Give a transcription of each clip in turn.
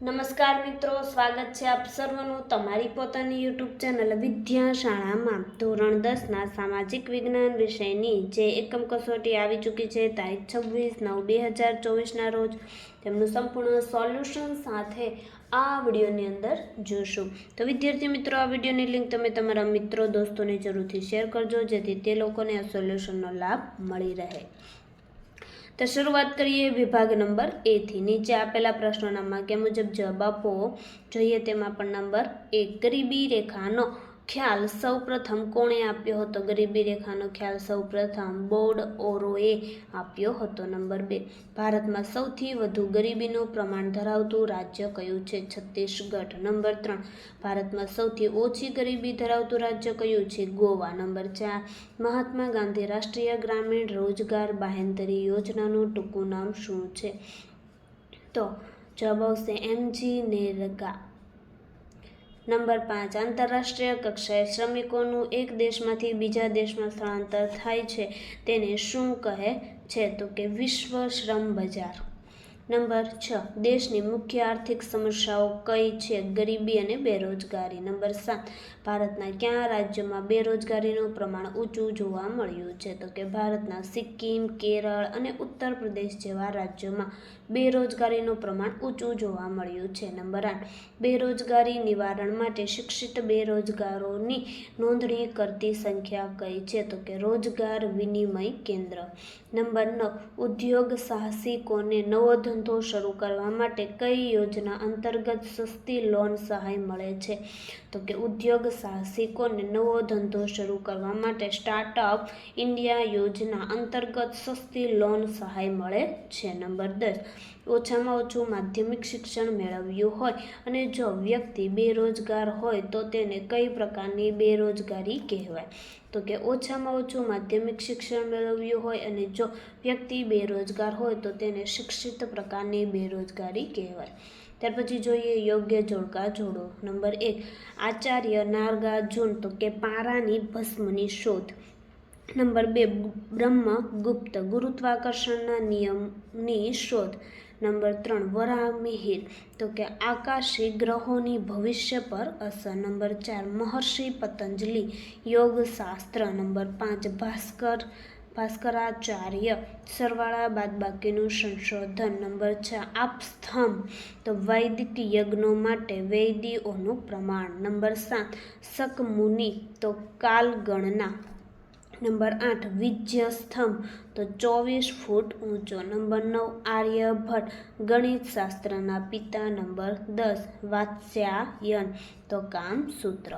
નમસ્કાર મિત્રો, સ્વાગત છે આપ સર્વનું તમારી પોતાની યુટ્યુબ ચેનલ વિદ્યા શાળામાં ધોરણ દસના સામાજિક વિજ્ઞાન વિષયની જે એકમ કસોટી આવી ચૂકી છે, તારીખ છવ્વીસ નવ બે હજાર ચોવીસના રોજ. તેમનું સંપૂર્ણ સોલ્યુશન સાથે આ વિડીયોની અંદર જોશું. તો વિદ્યાર્થી મિત્રો, આ વિડીયોની લિંક તમે તમારા મિત્રો, દોસ્તોને જરૂરથી શેર કરજો, જેથી તે લોકોને આ સોલ્યુશનનો લાભ મળી રહે. તો શરૂઆત કરીએ વિભાગ નંબર એથી નીચે આપેલા પ્રશ્નોના માગ્યા મુજબ જવાબ આપવો જોઈએ તેમાં પણ નંબર એક. ગરીબી રેખાનો ખ્યાલ સૌપ્રથમ કોણે આપ્યો હતો? ગરીબી રેખાનો ખ્યાલ સૌપ્રથમ બોર્ડ ઓરોએ આપ્યો હતો. નંબર બે, ભારતમાં સૌથી વધુ ગરીબીનું પ્રમાણ ધરાવતું રાજ્ય કયું છે? છત્તીસગઢ. નંબર ત્રણ, ભારતમાં સૌથી ઓછી ગરીબી ધરાવતું રાજ્ય કયું છે? ગોવા. નંબર ચાર, મહાત્મા ગાંધી રાષ્ટ્રીય ગ્રામીણ રોજગાર બાહેંધરી યોજનાનું ટૂંકું નામ શું છે? તો જવાબ આવશે એમજી નેરગા. નંબર પાંચ, આંતરરાષ્ટ્રીય કક્ષાએ શ્રમિકોનું એક દેશમાંથી બીજા દેશમાં સ્થળાંતર થાય છે. તેને શું કહે છે? તો કે વિશ્વ શ્રમ બજાર. નંબર છ. દેશની મુખ્ય આર્થિક સમસ્યાઓ કઈ છે? ગરીબી અને બેરોજગારી. નંબર સાત. ભારતના કયા રાજ્યોમાં બેરોજગારીનું પ્રમાણ ઊંચું જોવા મળ્યું છે? તો કે ભારતના સિક્કિમ, કેરળ અને ઉત્તર પ્રદેશ જેવા રાજ્યોમાં બેરોજગારીનું પ્રમાણ ઊંચું જોવા મળ્યું છે. નંબર આઠ. બેરોજગારી નિવારણ માટે શિક્ષિત બેરોજગારોની નોંધણી કરતી સંખ્યા કઈ છે? તો કે રોજગાર વિનિમય કેન્દ્ર. નંબર નવ. ઉદ્યોગ સાહસિકોને નવો ધંધો શરૂ કરવા માટે કઈ યોજના અંતર્ગત સસ્તી લોન સહાય મળે છે? તો કે ઉદ્યોગ સાહસિકોને નવો ધંધો શરૂ કરવા માટે સ્ટાર્ટઅપ ઇન્ડિયા યોજના અંતર્ગત સસ્તી લોન સહાય મળે છે. નંબર દસ. ઓછામાં ઓછું માધ્યમિક શિક્ષણ મેળવ્યું હોય અને જો વ્યક્તિ બેરોજગાર હોય તો તેને કઈ પ્રકારની બેરોજગારી કહેવાય? તો કે ઓછામાં ઓછું માધ્યમિક શિક્ષણ મેળવ્યું હોય અને જો વ્યક્તિ બેરોજગાર હોય તો તેને શિક્ષિત પ્રકારની બેરોજગારી કહેવાય. ત્યાર પછી જોઈએ યોગ્ય જોડકા જોડો. નંબર એક, આચાર્ય નાર્ગાર્જુન તો કે પારાની ભસ્મની શોધ. નંબર બે, બ્રહ્મગુપ્ત ગુરુત્વાકર્ષણના નિયમની શોધ. નંબર ત્રણ વરામિહિર તો કે આકાશી ગ્રહોની ભવિષ્ય પર અસર. નંબર ચાર, મહર્ષિ પતંજલિ, યોગશાસ્ત્ર. નંબર પાંચ, ભાસ્કર, ભાસ્કરાચાર્ય. સરવાળા બાદબાકીનું સંશોધન. નંબર છ આપસ્તંભ તો વૈદિક યજ્ઞો માટે વૈદીઓનું પ્રમાણ. નંબર સાત, શકમુનિ. તો કાલગણના. નંબર આઠ વિજ્ય સ્તંભ તો ચોવીસ ફૂટ ઊંચો, નંબર નવ આર્યભટ્ટ ગણિત શાસ્ત્રના પિતા, નંબર દસ વાત્સ્યાયન. તો કામ સૂત્ર.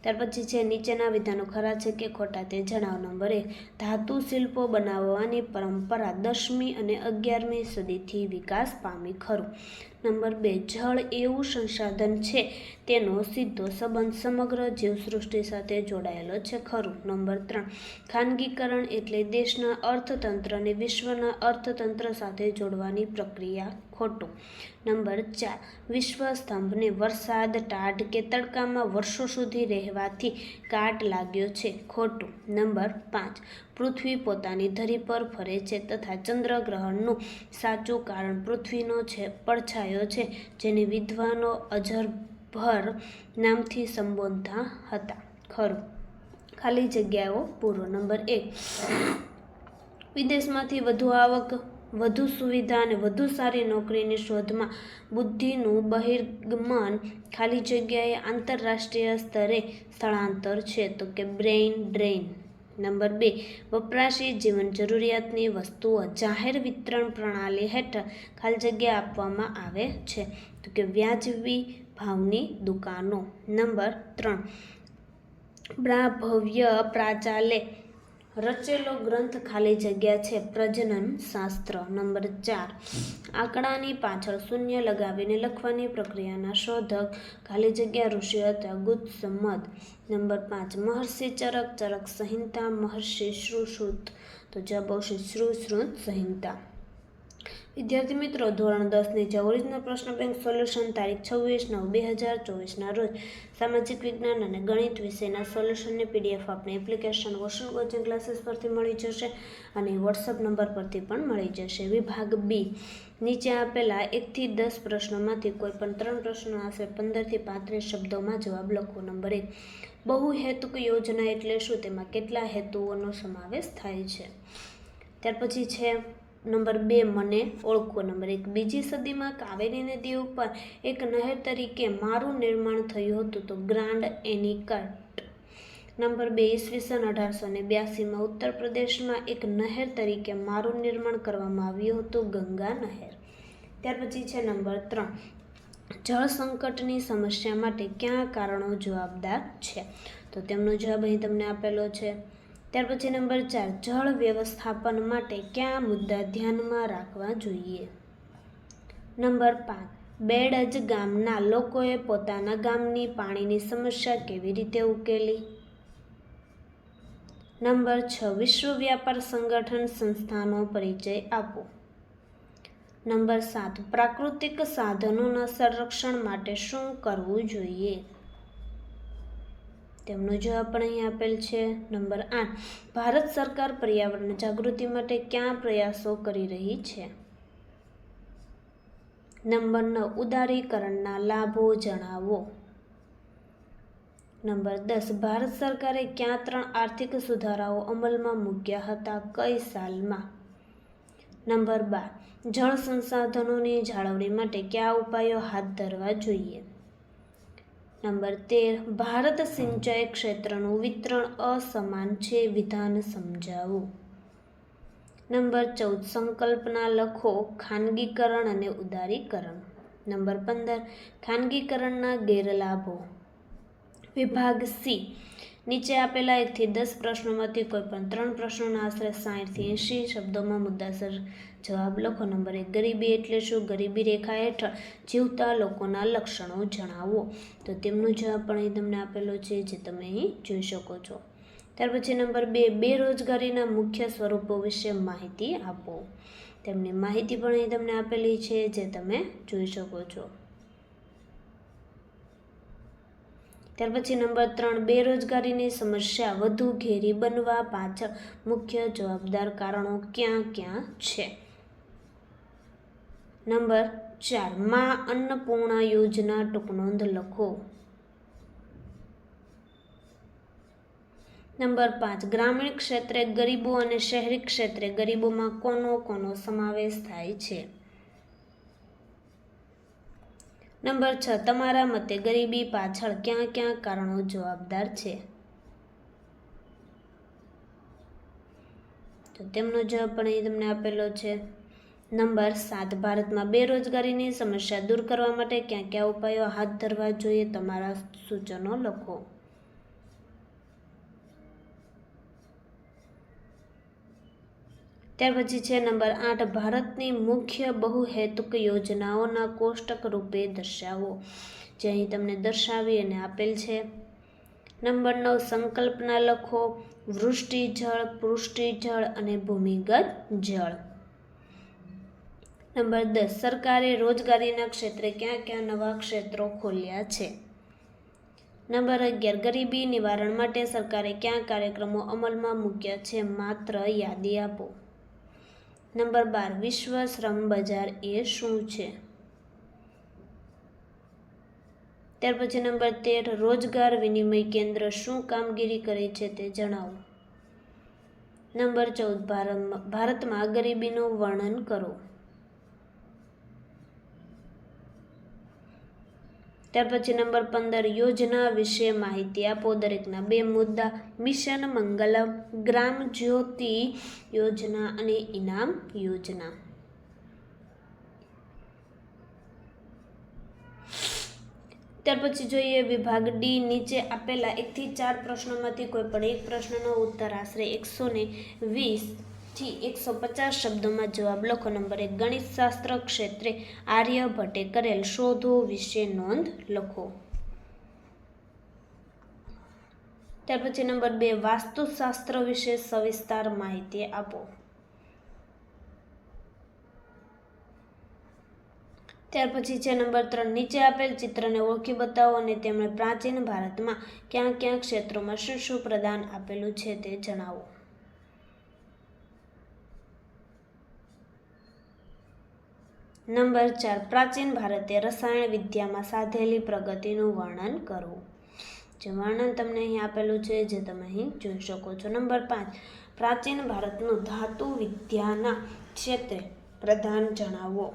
ત્યાર પછી છે, નીચેના વિધાનો ખરા છે કે ખોટા તે જણાવો. નંબર એક, ધાતુ શિલ્પો બનાવવાની પરંપરા દસમી અને અગિયારમી સદીથી વિકાસ પામી ખરું. નંબર બે, જળ એવું સંસાધન છે, તેનો સીધો સંબંધ સમગ્ર જીવસૃષ્ટિ સાથે જોડાયેલો છે ખરું. નંબર ત્રણ, ખાનગીકરણ એટલે દેશના અર્થતંત્રને વિશ્વના અર્થતંત્ર સાથે જોડવાની પ્રક્રિયા ખોટું. નંબર ચાર વિશ્વ સ્તંભને વરસાદ, ટાઢ કે તડકામાં વર્ષો સુધી રહેવાથી કાટ લાગ્યો છે, ખોટું. નંબર પાંચ, પૃથ્વી પોતાની ધરી પર ફરે છે તથા ચંદ્રગ્રહણનું સાચું કારણ પૃથ્વીનો છે, પડછાયો છે, જેને વિદ્વાનો અજરભર નામથી સંબોધતા હતા. ખરું. ખાલી જગ્યાઓ પૂરો. નંબર એક વિદેશમાંથી વધુ આવક, વધુ સુવિધા અને વધુ સારી નોકરીની શોધમાં બુદ્ધિનું બહિર્ગમન ખાલી જગ્યાએ આંતરરાષ્ટ્રીય સ્તરે સ્થળાંતર છે. તો કે બ્રેઇન ડ્રેઇન. નંબર બે, વપરાશી જીવન જરૂરિયાતની વસ્તુઓ જાહેર વિતરણ પ્રણાલી હેઠળ ખાલી જગ્યા આપવામાં આવે છે. તો કે વ્યાજબી ભાવની દુકાનો. નંબર ત્રણ ભવ્ય પ્રાચાલે રચેલો ગ્રંથ ખાલી જગ્યા છે પ્રજનન શાસ્ત્ર, નંબર ચાર. આંકડાની પાછળ શૂન્ય લગાવીને લખવાની પ્રક્રિયાના શોધક, ખાલી જગ્યા ઋષિ હતા સંમત. નંબર પાંચ, મહર્ષિ ચરક ચરક સંહિતા, મહર્ષિ શ્રુશ્રુત તો જવાબ આવશે શ્રુશ્રુત સંહિતા. વિદ્યાર્થી મિત્રો, ધોરણ દસની જે ઓરિજિનલ પ્રશ્ન બેંક સોલ્યુશન તારીખ છવ્વીસ નવ બે હજાર ચોવીસના રોજ સામાજિક વિજ્ઞાન અને ગણિત વિષયના સોલ્યુશનની પીડીએફ આપણે એપ્લિકેશન ઓશન કોચિંગ ક્લાસીસ પરથી મળી જશે અને વોટ્સઅપ નંબર પરથી પણ મળી જશે. વિભાગ બી, નીચે આપેલા એકથી દસ પ્રશ્નોમાંથી કોઈ પણ ત્રણ પ્રશ્નો આશરે પંદરથી પાંત્રીસ શબ્દોમાં જવાબ લખો નંબર એક. બહુહેતુક યોજના એટલે શું? તેમાં કેટલા હેતુઓનો સમાવેશ થાય છે? ત્યાર પછી છે નંબર બે મને ઓળખો. નંબર એક, બીજી સદીમાં કાવેરી નદી ઉપર એક નહેર તરીકે મારું નિર્માણ થયું હતું તો ગ્રાન્ડ એનિકટ. નંબર બે, ઈસવીસન અઢારસો ને બ્યાસીમાં ઉત્તર પ્રદેશમાં એક નહેર તરીકે મારું નિર્માણ કરવામાં આવ્યું હતું, ગંગા નહેર. ત્યાર પછી છે નંબર ત્રણ, જળ સંકટની સમસ્યા માટે ક્યાં કારણો જવાબદાર છે? તો તેમનો જવાબ અહીં તમને આપેલો છે. ત્યાર પછી નંબર ચાર, જળ વ્યવસ્થાપન માટે કયા મુદ્દા ધ્યાનમાં રાખવા જોઈએ? નંબર પાંચ, બેડજ ગામના લોકોએ પોતાના ગામની પાણીની સમસ્યા કેવી રીતે ઉકેલી? નંબર છ, વિશ્વ વ્યાપાર સંગઠન સંસ્થાનો પરિચય આપો. નંબર સાત, પ્રાકૃતિક સાધનોના સંરક્ષણ માટે શું કરવું જોઈએ? તેમનો જવાબ પણ અહીં આપેલ છે. નંબર આઠ. ભારત સરકાર પર્યાવરણ જાગૃતિ માટે ક્યાં પ્રયાસો કરી રહી છે? નંબર નવ. ઉદારીકરણના લાભો જણાવો. નંબર દસ. ભારત સરકારે ક્યાં ત્રણ આર્થિક સુધારાઓ અમલમાં મૂક્યા હતા કઈ સાલમાં? નંબર બાર. જળ સંસાધનોની જાળવણી માટે કયા ઉપાયો હાથ ધરવા જોઈએ? નંબર તેર, ભારત સિંચાઈ ક્ષેત્રનું વિતરણ અસમાન છે, વિધાન સમજાવો. નંબર ચૌદ, સંકલ્પના લખો, ખાનગીકરણ અને ઉદારીકરણ. નંબર પંદર, ખાનગીકરણના ગેરલાભો. વિભાગ સી નીચે આપેલા એકથી દસ પ્રશ્નોમાંથી કોઈ પણ ત્રણ પ્રશ્નોના આશરે સાઠથી એંશી શબ્દોમાં મુદ્દાસર જવાબ લખો. નંબર એક, ગરીબી એટલે શું? ગરીબી રેખા હેઠળ જીવતા લોકોના લક્ષણો જણાવો. તો તેમનો જવાબ પણ અહીં તમને આપેલો છે, જે તમે અહીં જોઈ શકો છો. ત્યાર પછી નંબર બે, બેરોજગારીના મુખ્ય સ્વરૂપો વિશે માહિતી આપો. તેમની માહિતી પણ અહીં તમને આપેલી છે, જે તમે જોઈ શકો છો. ત્યાર પછી નંબર ત્રણ, બેરોજગારીની સમસ્યા વધુ ઘેરી બનવા પાછળ મુખ્ય જવાબદાર કારણો ક્યાં ક્યાં છે? નંબર ચાર, માં અન્નપૂર્ણા યોજના ટૂંકનોંધ લખો. નંબર પાંચ, ગ્રામીણ ક્ષેત્રે ગરીબો અને શહેરી ક્ષેત્રે ગરીબોમાં કોનો કોનો સમાવેશ થાય છે? નંબર છ, તમારા મતે ગરીબી પાછળ ક્યાં ક્યાં કારણો જવાબદાર છે? તો તેમનો જવાબ પણ અહીં તમને આપેલો છે. નંબર સાત, ભારતમાં બેરોજગારીની સમસ્યા દૂર કરવા માટે ક્યાં ક્યાં ઉપાયો હાથ ધરવા જોઈએ, તમારા સૂચનો લખો. ત્યાર પછી છે નંબર આઠ, ભારતની મુખ્ય બહુહેતુક યોજનાઓના કોષ્ટક રૂપે દર્શાવો. જે અહીં તમને દર્શાવી અને આપેલ છે. નંબર નવ, સંકલ્પના લખો. વૃષ્ટિ જળ, પૃષ્ટિ જળ અને ભૂમિગત જળ. નંબર દસ, સરકારે રોજગારીના ક્ષેત્રે ક્યાં ક્યાં નવા ક્ષેત્રો ખોલ્યા છે? નંબર અગિયાર, ગરીબી નિવારણ માટે સરકારે ક્યાં કાર્યક્રમો અમલમાં મૂક્યા છે? માત્ર યાદી આપો. નંબર બાર, વિશ્વ શ્રમ બજાર એ શું છે? ત્યાર પછી નંબર તેર, રોજગાર વિનિમય કેન્દ્ર શું કામગીરી કરે છે તે જણાવો. નંબર ચૌદ ભારતમાં ગરીબીનું વર્ણન કરો. ત્યાર પછી નંબર પંદર, યોજના વિશે માહિતી આપો. દરેકના બે મુદ્દા. મિશન મંગલમ, ગ્રામ જ્યોતિ યોજના અને ઇનામ યોજના. ત્યાર પછી જોઈએ વિભાગ ડી નીચે આપેલા એકથી ચાર પ્રશ્નોમાંથી કોઈ પણ એક પ્રશ્નનો ઉત્તર આશરે એકસો ને વીસ થી એકસો પચાસ શબ્દોમાં જવાબ લખો. નંબર એક, ગણિતશાસ્ત્ર ક્ષેત્રે આર્યભટ્ટે કરેલ શોધો વિશે નોંધ લખો. ત્યાર પછી નંબર બે, વાસ્તુશાસ્ત્ર વિશે સવિસ્તાર માહિતી આપો. ત્યાર પછી છે નંબર ત્રણ, નીચે આપેલ ચિત્રને ઓળખી બતાવો અને તેમણે પ્રાચીન ભારતમાં ક્યાં ક્યાં ક્ષેત્રોમાં શું શું પ્રદાન આપેલું છે તે જણાવો. નંબર ચાર, પ્રાચીન ભારતીય રસાયણ વિદ્યામાં સાધેલી પ્રગતિનું વર્ણન કરો જે વર્ણન તમને અહીં આપેલું છે, જે તમે અહીં જોઈ શકો છો. નંબર પાંચ, પ્રાચીન ભારતનું ધાતુ વિદ્યાના ક્ષેત્રે પ્રધાન જણાવો.